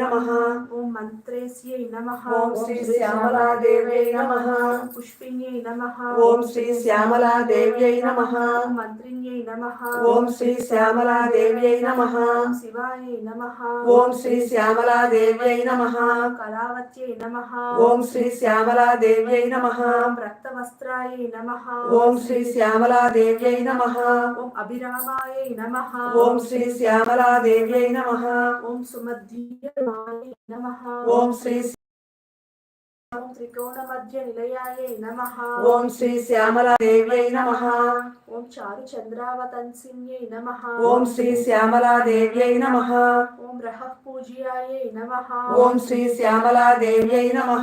నమః ఓం మంత్రేస్యై నమః ఓం శ్రీ శ్యామలాదేవ్యై నమః పుష్పిణ్యై నమః ఓం శ్రీ శ్యామలాదేవ్యై నమః ఓం మంత్రిణ్యై నమః ఓం శ్రీ శ్యామలాదేవ్యై నమః ఓం శివాయై నమః ఓం శ్రీ శ్యామలాదేవ్యై నమః కళావత్యై నమః ఓం శ్రీ శ్యామలాదేవ్యై నమః ఓం రక్తవస్త్రాయై నమః ఓం శ్రీ శ్యామలాదేవ్యై నమః ఓం అభిరామాయై నమః ఓం శ్రీ శ్యామలాదేవ్యై నమః ఓం శ్రీ त्रिकोणमध्यनिलयायै नम ओं श्री श्यामलादेव्यै नमः ॐ चारुचन्द्रावतंसिन्यै नम ओं श्री श्यामलादेव्यै नम ओं रहः पूज्यायै नमः ॐ श्री श्यामलादेव्यै नम ॐ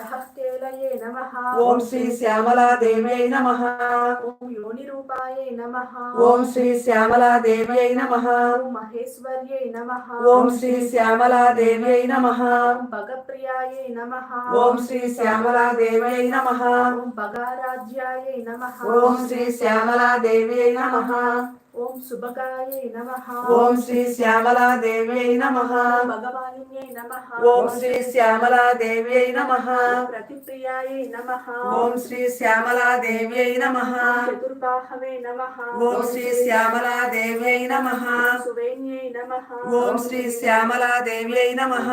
रहः केलये नमः ॐ श्री श्यामलादेव्यै नमः ॐ योनिरूपायै नम ओं श्री श्यामलादेव्यै नमः ॐ महेश्वर्यै नमः ॐ श्री श्यामलादेव्यै नमः ॐ भगप्रियायै नमः ॐ ఓం శ్రీ శ్యామలాదేవ్యై నమః ఓం భగప్రియాయై నమః ఓం శ్రీ శ్యామలాదేవ్యై నమః ఓం భగారాధ్యాయై నమః. ఓం శ్రీ శ్యామలాదేవ్యై నమః. ఓం శుభగాయై నమః. ఓం శ్రీ శ్యామలాదేవ్యై నమః. భగవానిన్యై నమః నమః ప్రతిప్రియాయై నమః. ఓం శ్రీ శ్యామలాదేవ్యై నమః. చతుర్బాహవే నమః. ఓం శ్రీ శ్యామలాదేవ్యై నమః. సువేణ్యై నమః. ఓం శ్రీ శ్యామలాదేవ్యై నమః.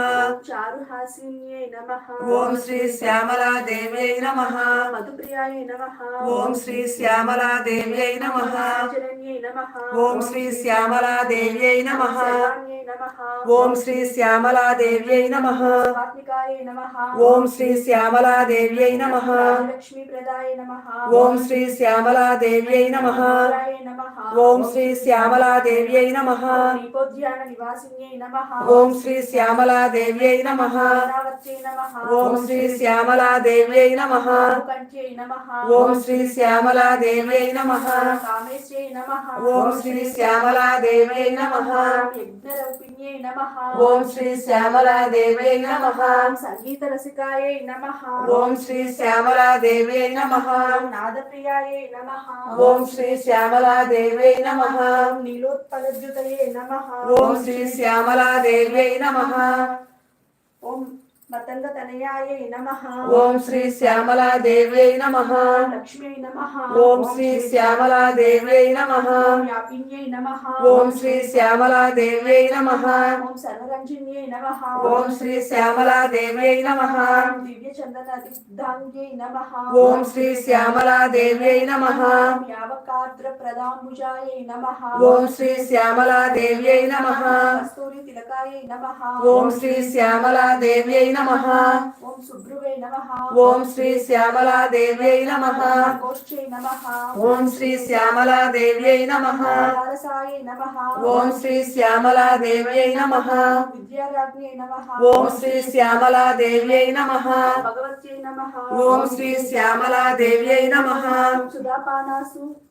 చారుహాసిన్యై నమః. ఓం శ్రీ శ్యామలాదేవ్యై నమః. మధుప్రియాయై నమః. ఓం శ్రీ శ్యామలాదేవ్యై నమః. శరణ్యై నమః. ఓం శ్రీ శ్యామలాదేవ్యై నమః శర్వాణ్యై నమః ఓం శ్రీ శ్యామలాదేవ్యై నమః స్వాత్మికాయై నమః ఓం శ్రీ శ్యామలాదేవ్యై నమః లక్ష్మీ ప్రదాయ నమః ఓం శ్రీ శ్యామలాదేవ్యై నమః రుద్రాయ నమః ఓం శ్రీ శ్యామలాదేవ్యై నమః దీపోద్యాన నివాసిన్యై నమః ఓం శ్రీ శ్యామలాదేవ్యై నమః అమరావత్యై నమః ఓం శ్రీ శ్యామలాదేవ్యై నమః కంఠ్యై నమః ఓం శ్రీ శ్యామలాదేవ్యై నమః కామేశ్యై నమః ఓం శ్రీ నమః యజ్ఞరూపిణ్యై నమః ఓం శ్రీ శ్యామలాదేవ్యై నమః సంగీత రసికాయై నమః ఓం శ్రీ శ్యామలాదేవ్యై నమః నాదప్రియాయై నమః ఓం శ్రీ శ్యామలాదేవ్యై నమః నీలోత్పలద్యుతయే నమః ఓం శ్రీ శ్యామలాదేవ్యై నమః ఓం ఓం శ్రీ శ్యామలాదేవ్యై నమః లక్ష్మ్యై నమః ఓం శ్రీ శ్యామలాదేవ్యై నమః ఓం యాపిన్యై నమః ఓం శ్రీ శ్యామలాదేవ్యై నమః ఓం సర్వరంజన్యై నమః ఓం శ్రీ శ్యామలాదేవ్యై నమః ఓం దివ్య చందన దిగ్ధాంగ్యై నమః ఓం శ్రీ శ్యామలాదేవ్యై నమః ఓం యావకాద్ర ప్రదాంబుజాయై నమః ఓం శ్రీ నమః కస్తూరి తిలకాయై నమః ఓం శ్రీ శ్యామలాదేవ్యై నమః ఓం శుభ్రువే నమః. ఓం శ్రీ శ్యామలాదేవ్యై నమః. గోష్ఠ్యై నమః. ఓం శ్రీ శ్యామలాదేవ్యై నమః. లాలసాయై నమః. ఓం శ్రీ నమః. విద్యారాజ్ఞై నమః. ఓం శ్రీ శ్యామలాదేవ్యై నమః. భగవత్యై నమః. ఓం శ్రీ శ్యామలాదేవ్యై నమః. సుధాపానాసు. నమః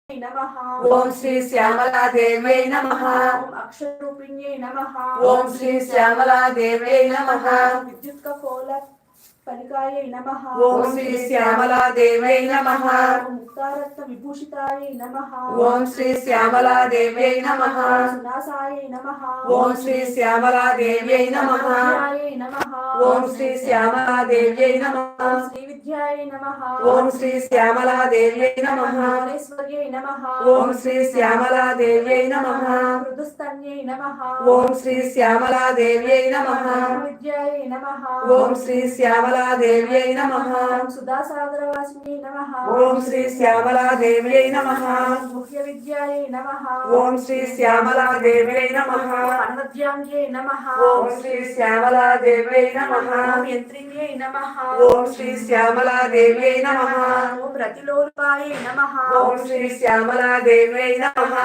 ओम श्री श्यामला देवे नम अक्षरूपिण्ये नम। ओम श्री श्यामला देवे नम। विद्युत कपोल फलिकाय नम। ओम श्री श्यामला देवे नम। मुक्तारत्न विभूषिताय नम। ओम श्री श्यामला देवे नम। सुनासाय नम। ओम श्री श्यामला देवे नम नम। ओम श्री श्यामला देवे नम విద్యాయై నమః. ఓం శ్రీ శ్యామలాదేవ్యై నమః. భువనేశ్వర్యై నమః. ఓం శ్రీ శ్యామలాదేవ్యై నమః. మృదుస్తన్యై నమః. ఓం శ్రీ శ్యామలాదేవ్యై నమః. విద్యాయై నమః. ఓం శ్రీ నమః. ఓం సుధాసాగరవాసిన్యై నమః. ఓం శ్రీ నమః. ముఖ్య విద్యాయై నమః. ఓం శ్రీ నమః. అన్వద్యాంగ్యై నమః. ఓం శ్రీ నమః. ఓం యంత్రిణ్యై నమః. ఓం శ్రీ శ్యామలాదేవ్యై श्यामलादेव्यै नमः। ॐ रतिलोलुपायै नमः ॐ श्री श्यामलादेव्यै नमः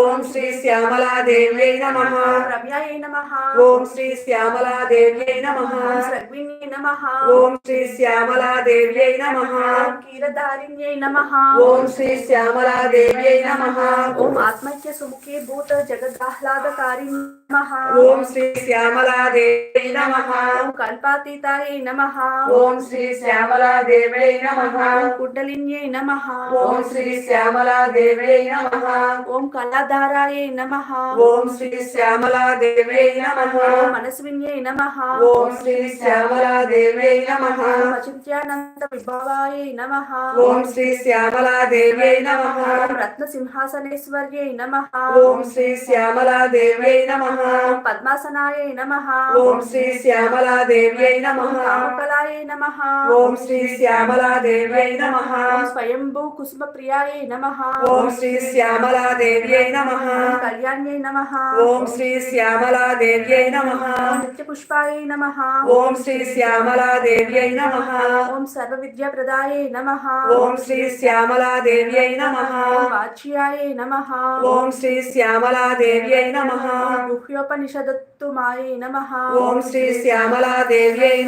ఓం శ్రీ శ్యామలాదేవ్యై నమః రమ్యాయై నమః ఓం శ్రీ శ్యామలాదేవ్యై నమః సర్విణ్యై నమః ఓం శ్రీ శ్యామలాదేవ్యై నమః క్షీరధారిణ్యై నమః ఓం శ్రీ శ్యామలాదేవ్యై నమః ఓం ఆత్మైక్య సుముఖే భూత జగదాహ్లాదకారిణి నమః ఓం శ్రీ శ్యామలాదేవ్యై నమః ఓం కల్పాతీతాయై నమః ఓం శ్రీ శ్యామలాదేవ్యై నమః ఓం కుండలిన్యై నమః ఓం శ్రీ శ్యామలాదేవ్యై నమః ఓం కళాధారాయై నమః ఓం శ్రీ శ్యామలాదేవ్యై నమః ఓం మనస్విన్యై నమః ఓం శ్రీ శ్యామలాదేవ్యై నమః ఓం అచింత్యానంద విభవాయై నమః ఓం శ్రీ శ్యామలాదేవ్యై నమః ఓం రత్న సింహాసనేశ్వర్యై నమః ఓం శ్రీ శ్యామలాదేవ్యై నమః ఓం పద్మాసనాయై నమః ఓం శ్రీ శ్యామలాదేవ్యై నమః కామకలాయై నమః ఓం శ్రీ శ్యామలాదేవ్యై నమః ఓం స్వయంభూ కుసుమ ప్రియాయై నమః ఓం శ్రీ श्यामला नम। नमः कल्याण्यै नमः। श्री श्यामलाय नम। नमः नित्यपुष्पायै नमः। श्री श्यामला देव्यै नमः। ॐ श्री श्यामला देव्यै नमः। वाच्यायै श्री श्यामला देव्यै नमः गुह्योपनिषदत्तुमायै नमः। श्री श्यामला देव्यै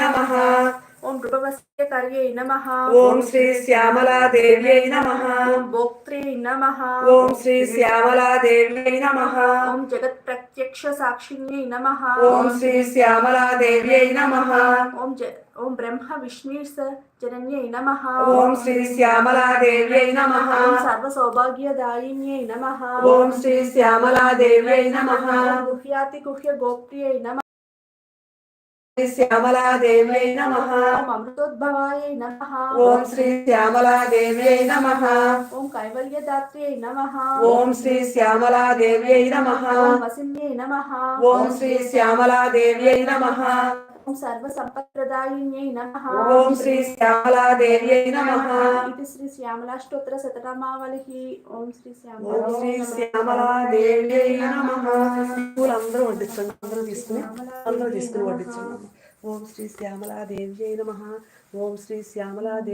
ओम नृपवस्य कर्यै नमः। ओम श्री श्यामला देव्यै नमः। ओम भोक्त्रे नमः। ओम श्री श्यामला देव्यै नमः। ओम जगत प्रत्यक्ष साक्षिण्यै नमः। ओम श्री श्यामला देव्यै नमः। ओम ओम ब्रह्म विष्णुस जनन्यै नमः। ओम श्री श्यामला देव्यै नमः। ओम सर्व सौभाग्य सौभाग्यदायिन्यै नमः। ओम श्री श्यामला देव्यै नमः। गुह्याति गुह्य गोप्त्यै नमः। श्यामलादेव्यै नमः अमृतोद्भवायै नमः ॐ श्री श्यामलादेव्यै नमः ॐ कैवल्यदात्र्यै नमः ॐ श्री श्यामलादेव्यै नमः वसिन्यै नमः ॐ श्री श्यामलादेव्यै नमः సంపత్ప్రదాయిన్యై నమః ఓం శ్రీ శ్యామలాదేవ్యై నమః ఇది శ్రీ శ్యామలాష్టోత్తర శతనామావళిః ఓం శ్రీ ఓం శ్రీ శ్యామలా శ్యామలాదేవ్యై నమః పూలు అందరూ వడ్డించండి. అందరూ తీసుకుని అందరూ తీసుకుని వడ్డించండి. ఓం శ్రీ శ్యామలాదేవ్యై నమః ఓం శ్రీ శ్యామలాదేవి